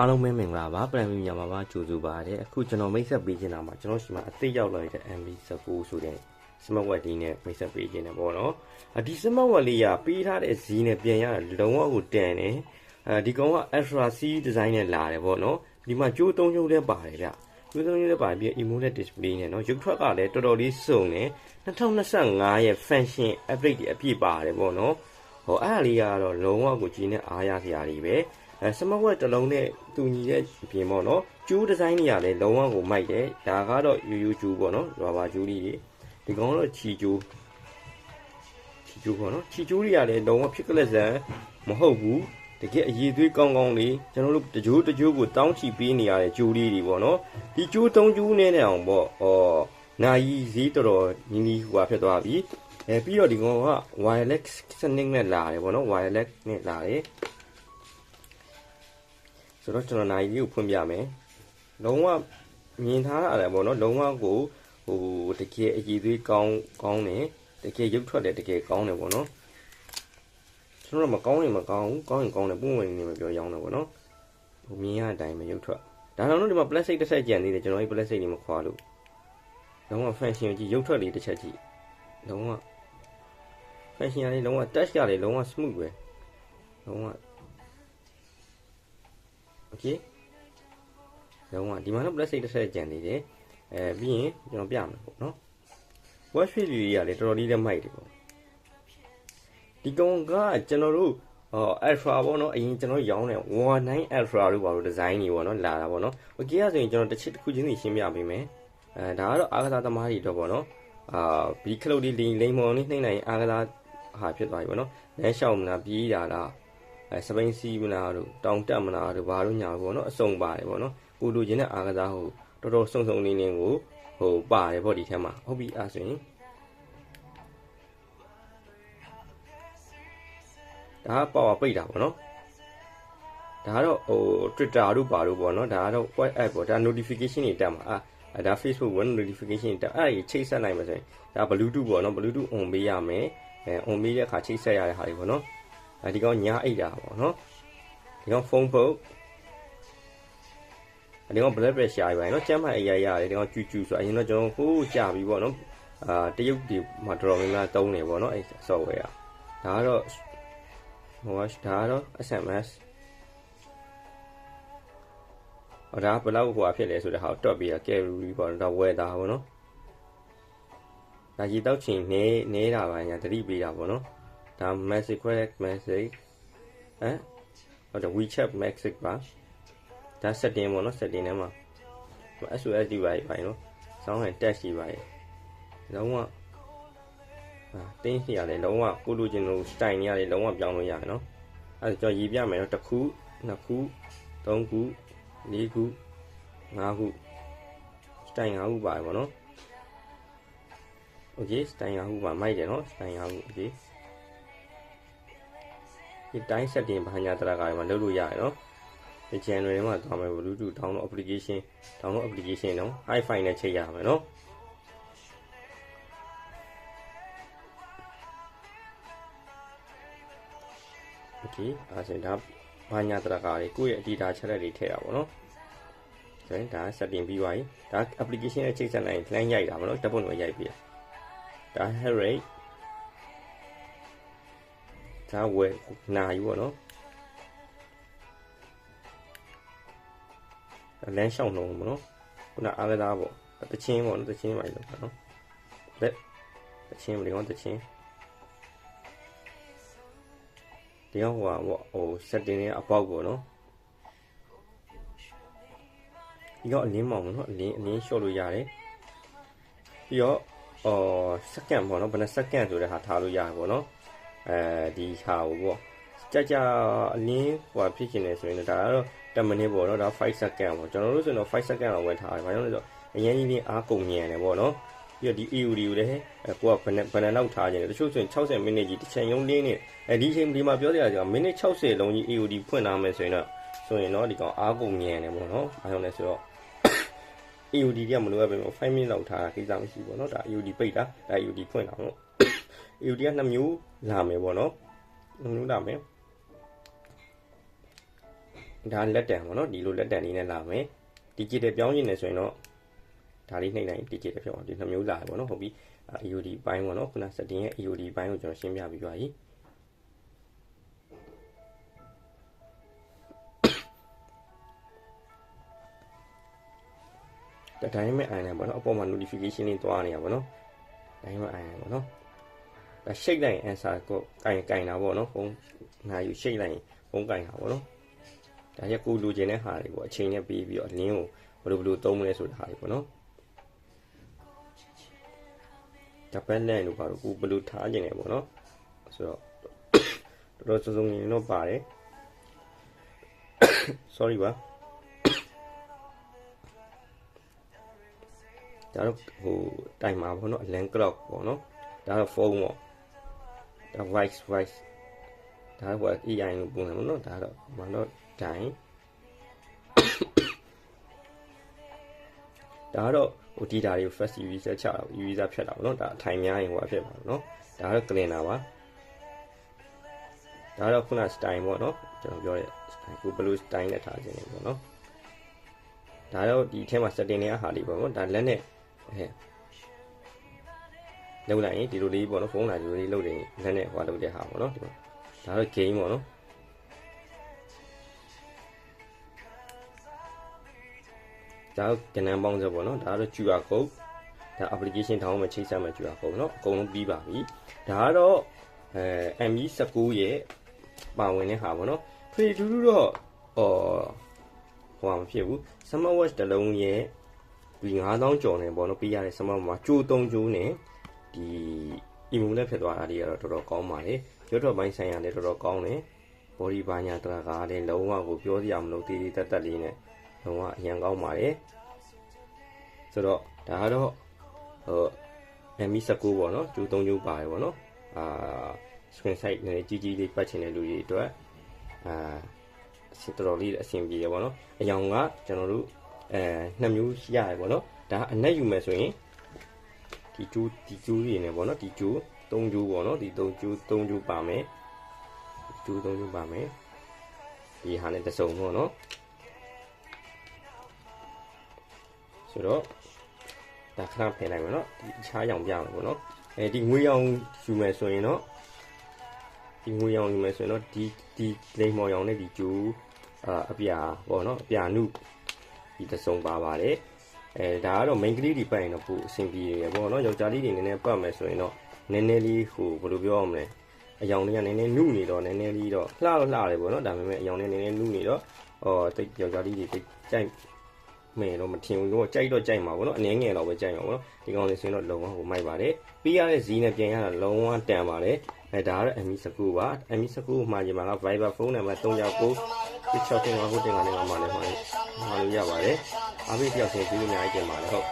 အားလုံးပဲမင်္ဂလာပါပရမီမြန်မာမှာကြိုဆိုပါရစေအခုကျွန်တော်မိတ်ဆက်ပေးခြင်းတာမှာကျွန်တော်ရှိမှအသေးရောက်လာတဲ့ MB19 ဆိုတဲ့ smart watch ဒီနဲ့မိတ်ဆက်ပေးခြင်းတယ်ပေါ့နော်အဒီ smart watch လေးကပေးထားတဲ့ဇီးနဲ့ပြန်ရတာလုံးဝကိုတန်တယ်အဲဒီကောင်က Ultra C design နဲ့လာတယ်ပေါ့နော်ဒီမှာကြိုးသုံးကြိုးလည်းပါတယ်ဗျကြိုးသုံးကြိုးလည်းပါပြီး AMOLED display နဲ့နော်ရုပ်ထွက်ကလည်းတော်တော်လေးစုံတယ်2025ရဲ့ function update တွေအပြည့်ပါတယ်ပေါ့နော်ဟောအဲ့ဒါလေးကတော့လုံးဝကိုကြီးနဲ့အားရစရာတွေပဲ အဲ smart watch တစ်လုံးနဲ့တူညီတဲ့အပြင်ပေါ့နော်ကျိုးဒီဇိုင်းတွေကလည်းလုံးဝကိုမိုက်တယ်ဒါကတော့ယူယူကျိုးပေါ့နော်ရာဘာကျိုးလေးတွေဒီကောင်ကတော့ချီကျိုးချီကျိုးပေါ့နော်ချီကျိုးတွေကလည်းလုံးဝဖြစ်ကလက်စံမဟုတ်ဘူးတကယ်အည်သွေးကောင်းကောင်းလေးကျွန်တော်တို့တကြိုးတကြိုးကိုတောင်းချီပေးနေရတဲ့ကျိုးလေးတွေပေါ့နော်ဒီကျိုးသုံးကျိုးနဲ့အောင်ပေါ့ဩနာယီဈေးတော်တော်နီးနီးဟိုဟာဖြစ်သွားပြီအဲပြီးတော့ဒီကောင်က wireless စနစ်နဲ့လာတယ်ပေါ့နော် wireless နဲ့လာတယ် ဆိုတော့ကျွန်တော်နိုင်ကြီးကိုဖွင့်ပြမယ်လုံးဝမြင်ထားရတယ်ပေါ့နော်လုံးဝကိုဟိုတကယ်အည်သွေးကောင်းကောင်းတယ်တကယ်ရုပ်ထွက်တယ်တကယ်ကောင်းတယ်ပေါ့နော်ကျွန်တော်မကောင်းရင်မကောင်းဘူးကောင်းရင်ကောင်းတယ်ပုံဝင်နေမပြောရောင်းတယ်ပေါ့နော်ဟိုမြင်ရတဲ့အတိုင်းပဲရုပ်ထွက်ဒါတော့ဒီမှာ plastic တစ်ဆက်ကြံသေးတယ်ကျွန်တော်ဒီ plastic တွေမခွာလို့လုံးဝ function ကြီးရုပ်ထွက်လေးတစ်ချက်ကြည့်လုံးဝ function လေးလုံးဝ touch ရလေးလုံးဝ smooth ပဲလုံးဝ okay လုံးဝဒီမှာတော့ plastic တစ်ဆက်ကြံနေတယ်အဲပြီးရင်ကျွန်တော်ပြမယ်ပေါ့နော် watch face view ကြီးကလည်းတော်တော်လေးလည်းမိုက်တယ်ပေါ့ဒီကောင်ကကျွန်တော်တို့အော် ultra ပေါ့နော်အရင်ကျွန်တော်ရောင်းတယ်19 ultra လို့ပါလို့ဒီဇိုင်းကြီးပေါ့နော်လာတာပေါ့နော် okay ကဆိုရင်ကျွန်တော်တစ်ချက်တစ်ခုချင်းစီရှင်းပြပေးမယ်အဲဒါကတော့အားကစားသမားတွေတော့ပေါ့နော်အာဘီခလုတ်လေးလိန်လိန်မော်လေးနှိမ့်နိုင်အားကစားဟာဖြစ်သွားပြီပေါ့နော်လဲလျှောက်မလားပြေးတာလား အဲစပိန်စီမလားတို့တောင်တက်မလားတို့ဘာလို့ညာပေါ့နော်အစုံပါတယ်ပေါ့နော်ကိုလိုချင်တဲ့အားကစားဟိုတော်တော်စုံစုံလေးလေးကိုဟိုပါတယ်ပေါ့ဒီထဲမှာဟုတ်ပြီအဲ့ဆိုရင်ဒါကပါဝါပိတ်တာပေါ့နော်ဒါကတော့ဟို Twitter တို့ပါတို့ပေါ့နော်ဒါကတော့ WhatsApp ပေါ့ဒါ notification တွေတက်မှာအာဒါ Facebook one notification တက်အဲ့ဒီချိတ်ဆက်နိုင်မှာဆိုရင်ဒါ Bluetooth ပေါ့နော် Bluetooth on ပေးရမယ်အဲ on ပေးတဲ့အခါချိတ်ဆက်ရတဲ့ဟာတွေပေါ့နော်အဲ ဒီကောင်ညာအိတ်တာပေါ့နော်ဒီကောင် phone book ဒီကောင် blood pressure ရပါနော်ကျန်းမာရေးရရတယ်ဒီကောင်ကျူကျူဆိုအရင်တော့ကျွန်တော်ဟိုးကြာပြီပေါ့နော်အာတရုတ်ဒီမှာတော်တော်များများတုံးနေပေါ့နော်အဲ software ကဒါကတော့ဟိုကဒါကတော့ SMS ဟောဒါဘယ်လောက်ဟိုအဖြစ်လဲဆိုတဲ့ဟာကိုတွက်ပြီးရ calorie ပေါ့ဒါ weather ပေါ့နော်ဒါရေတောက်ချင်နေနေတာပါညာတတိပေးတာပေါ့နော် ဒါ message correct message ဟမ်ဟုတ်တယ် WeChat message ပါဒါ setting ပေါ့နော် setting ထဲမှာ SOS ဒီပါပါနော်ဆောင်းဟန် tag ရှိပါတယ်လုံးဝအာတင်းစီရတယ်လုံးဝကိုလိုချင်လို့ style နေရတယ်လုံးဝပြောင်းလို့ရတယ်နော်အဲ့ဒါကြောင့်ရေးပြမယ်နော်တစ်ခုနှစ်ခုသုံးခုလေးခုငါးခု style ငါးခုပါတယ်ဗောနော် okay style ငါးခုပါမိုက်တယ်နော် style ငါးခု okay ဒီတိုင်း setting ဘာညာတရာကတွေမှာလုပ်လို့ရတယ်နော်ဒီ channel ထဲမှာသွားမယ် Bluetooth download application download application နော် hi-fi နဲ့ချိန်ရမယ်နော်โอเคအဲဆိုရင်ဒါဘာညာတရကာတွေကိုယ့်ရဲ့ data ချက်လက်တွေထည့်တာပေါ့နော်ဆိုရင်ဒါ setting ပြီးသွားပြီဒါ application နဲ့ချိတ်ဆက်လိုက်ရင် client ရိုက်တာပေါ့နော်တပ်ပုံတွေရိုက်ပြီးတာဒါ head rate ဒါဝယ်နာယူပေါ့နော်လမ်းလျှောက်နှုံပေါ့နော်ခုနအားကစားပေါ့တချင်းပေါ့နော်တချင်းပါလို့ပေါ့နော်လက်တချင်းဘယ်ကောင်တချင်းဒီကဟိုဟာပေါ့ဟို setting တွေအပေါက်ပေါ့နော်ဒီကအလင်းမောင်ပေါ့နော်အလင်းအလင်း short လို့ရတယ်ပြီးတော့အော် second ပေါ့နော်ဘယ်နှ second ဆိုတဲ့ဟာထားလို့ရတယ်ပေါ့နော် အဲဒီဟာကိုပေါ့ကြာကြာအလင်းဟိုဖြစ်ခင်နေဆိုရင်ဒါကတော့10မိနစ်ပေါ့နော်ဒါ5 second ပေါ့ကျွန်တော်တို့ဆိုရင်တော့5 second လောက်ဝယ်ထားတယ်ဘာကြောင့်လဲဆိုတော့အရင်ကြီးကြီးအားကုန်မြန်တယ်ပေါ့နော်ပြီးတော့ဒီ EUD ကိုလည်းကိုကဘယ်နဲ့ဘယ်နဲ့လောက်ထားခြင်းလဲတချို့ဆိုရင်60မိနစ်ကြီးတစ်ချိန်လုံးလင်းနေအဲဒီချိန်ဒီမှာပြောရတာကမိနစ်60လုံးကြီး EUD ဖွင့်ထားမယ်ဆိုရင်တော့ဆိုရင်တော့ဒီကောင်အားကုန်မြန်တယ်ပေါ့နော်ဘာကြောင့်လဲဆိုတော့ EUD ကမလိုအပ်ပဲ5မိနစ်လောက်ထားတာကိစ္စမရှိဘူးပေါ့နော်ဒါ EUD ပိတ်တာဒါ EUD ဖွင့်တာပေါ့ EUD က2မျိုး လာမယ်ပေါ့နော်2မျိုးလာမယ်ဒါလက်တံပေါ့နော်ဒီလိုလက်တံလေးနဲ့လာမယ် digital ပြောင်းရင်လည်းဆိုရင်တော့ဒါလေးနှိမ့်လိုက် digital ဖြစ်အောင်ဒီနှစ်မျိုးလာတယ်ပေါ့နော်ဟုတ်ပြီ EOD ဘိုင်းပေါ့နော်ခုန setting ရဲ့ EOD ဘိုင်းကိုကျွန်တော်ရှင်းပြပြီးပါပြီဒါတိုင်းမဲ့အိုင်လိုက်ပေါ့နော်အပေါ်မှာ notification တွေတွားနေတာပေါ့နော်တိုင်းမဲ့အိုင်လိုက်ပေါ့နော်ဒါ ရှိတ်လိုက်ရင် answer ကိုကင်ကင်တာပေါ့နော်ဖုန်းနာယူရှိတ်လိုက်ရင်ဖုန်းကင်တာပေါ့နော်ဒါရက်ကိုလိုချင်တဲ့ဟာတွေပေါ့အချိန်နဲ့ပြီးပြီးတော့လင်းကိုဘယ်လိုဘယ်လိုသုံးမလဲဆိုတာဟာတွေပေါ့နော်ဂျပန်လန်တို့ဘာလို့ကိုဘယ်လိုထားကျင်လဲပေါ့နော်ဆိုတော့တော်တော်စုံစုံနေတော့ပါတယ် sorry ပါဒါတော့ဟိုတိုင်မှာပေါ့နော် land clock ပေါ့နော်ဒါတော့ဖုန်းပေါ့ ဒါ voice voice ဒါတော့ AI လို့ပုံစံပေါ့နော်ဒါတော့ဘာလို့တိုင်ဒါကတော့ဟို data တွေကို first user ချတာ user ဖြတ်တာပေါ့နော်ဒါအထိုင်များရင်ဟိုဖြစ်ပါတော့နော်ဒါကတော့ cleaner ပါဒါကတော့ခုန style ပေါ့နော်ကျွန်တော်ပြောတဲ့ style ကိုဘယ်လို style နဲ့ထားခြင်းလဲပေါ့နော်ဒါတော့ဒီထဲမှာ setting တွေကဟာလေးပေါ့နော်ဒါလက်နဲ့ဟဲ့ လောက်လိုက်ရင်ဒီလိုလေးပေါ့နော်ဖုန်းလာဒီလိုလေးလုပ်တယ်လက်နဲ့ဟိုလုပ်တဲ့ဟာပေါ့နော်ဒီမှာဒါတော့ game ပေါ့နော်ဒါတော့ကဏ္ဍပေါင်းစပ်ပေါ့နော်ဒါကတော့ QR code ဒါ application ထောင်းမှချိတ်ဆက်မှ QR code เนาะအကုန်လုံးပြီးပါပြီဒါကတော့အဲ ME19 ရဲ့ပါဝင်တဲ့ဟာပေါ့နော်ဖေတူတူတော့အော်ဟိုမှာမဖြစ်ဘူး Smart Watch တစ်လုံးရဲ့ဒီ9000ကျော်နေပေါ့နော်ပေးရတဲ့ Smart Watch မှာကျိုး3ကျိုးနဲ့ ဒီ emo နဲ့ဖြစ်သွားတာတွေကတော့တော်တော်ကောင်းပါတယ်ရွတ်တော့ပိုင်းဆိုင်ရာလည်းတော်တော်ကောင်းတယ် body ဘာညာတရကားလည်းလုံးဝကိုပြောစရာမလိုတည်တည်တက်တက်လေးနဲ့လုံးဝအရင်ကောင်းပါတယ်ဆိုတော့ဒါကတော့ဟို ME19 ပေါ့နော်ကျိုး3ကျိုးပါတယ်ပေါ့နော်အာ screen size နည်းကြီးကြီးလေးပတ်ချင်တဲ့လူတွေအတွက်အာအစတော်တော်လေးအဆင်ပြေတယ်ပေါ့နော်အယောင်ကကျွန်တော်တို့အဲနှစ်မျိုးရှိရတယ်ပေါ့နော်ဒါအနက်ယူမယ်ဆိုရင် ဒီကျိုးဒီကျိုးတွေနဲ့ပေါ့နော်ဒီကျိုး၃ကျိုးပေါ့နော်ဒီ၃ကျိုး၃ကျိုးပါမယ်ကျိုး၃ကျိုးပါမယ်ဒီဟာနဲ့တစ်စုံပေါ့နော်ဆိုတော့ဒါခဏဖယ်လိုက်မယ်နော်ဒီချားရောင်ပြမယ်ပေါ့နော်အဲဒီငွေရောင်ယူမယ်ဆိုရင်တော့ဒီငွေရောင်ယူမယ်ဆိုရင်တော့ဒီဒီလိမ်မော်ရောင်နဲ့ဒီကျိုးအာအပြာပေါ့နော်အပြာနုဒီတစ်စုံပါပါတယ် အဲဒါကတော့ main ကလေးတွေပတ်ရင်တော့ပိုအဆင်ပြေရပေါ့နော်ယောက်ျားလေးတွေနည်းနည်းပတ်မယ်ဆိုရင်တော့နည်းနည်းလေးဟိုဘယ်လိုပြောရမလဲအယောင်လေးကနည်းနည်းနုနေတော့နည်းနည်းလေးတော့လှတော့လှတယ်ပေါ့နော်ဒါပေမဲ့အယောင်လေးနည်းနည်းနုနေတော့ဟောတိတ်ယောက်ျားလေးတွေတိတ်ကြိုက် မယ်တော့မထင်ဘူးတော့ကြိုက်တော့ကြိုက်မှာပေါ့နော်အနည်းငယ်တော့ပဲကြိုက်မှာပေါ့နော်ဒီကောင်လေးဆိုရင်တော့လုံဝကိုမိုက်ပါတယ်ပြီးရတဲ့ဇီးနဲ့ပြန်ရတာလုံဝတန်ပါတယ်အဲဒါကတော့ ME19 ပါ ME19 ကိုမှာကြမှာက Viber ဖုန်းနံပါတ်369 6တင်ပါဟုတ်တင်ပါနဲ့မှာလည်းမှာမှာလို့ရပါတယ်အားပေးတယောက်ချင်းပြီးလို့အများကြီးတင်ပါတယ်ဟုတ်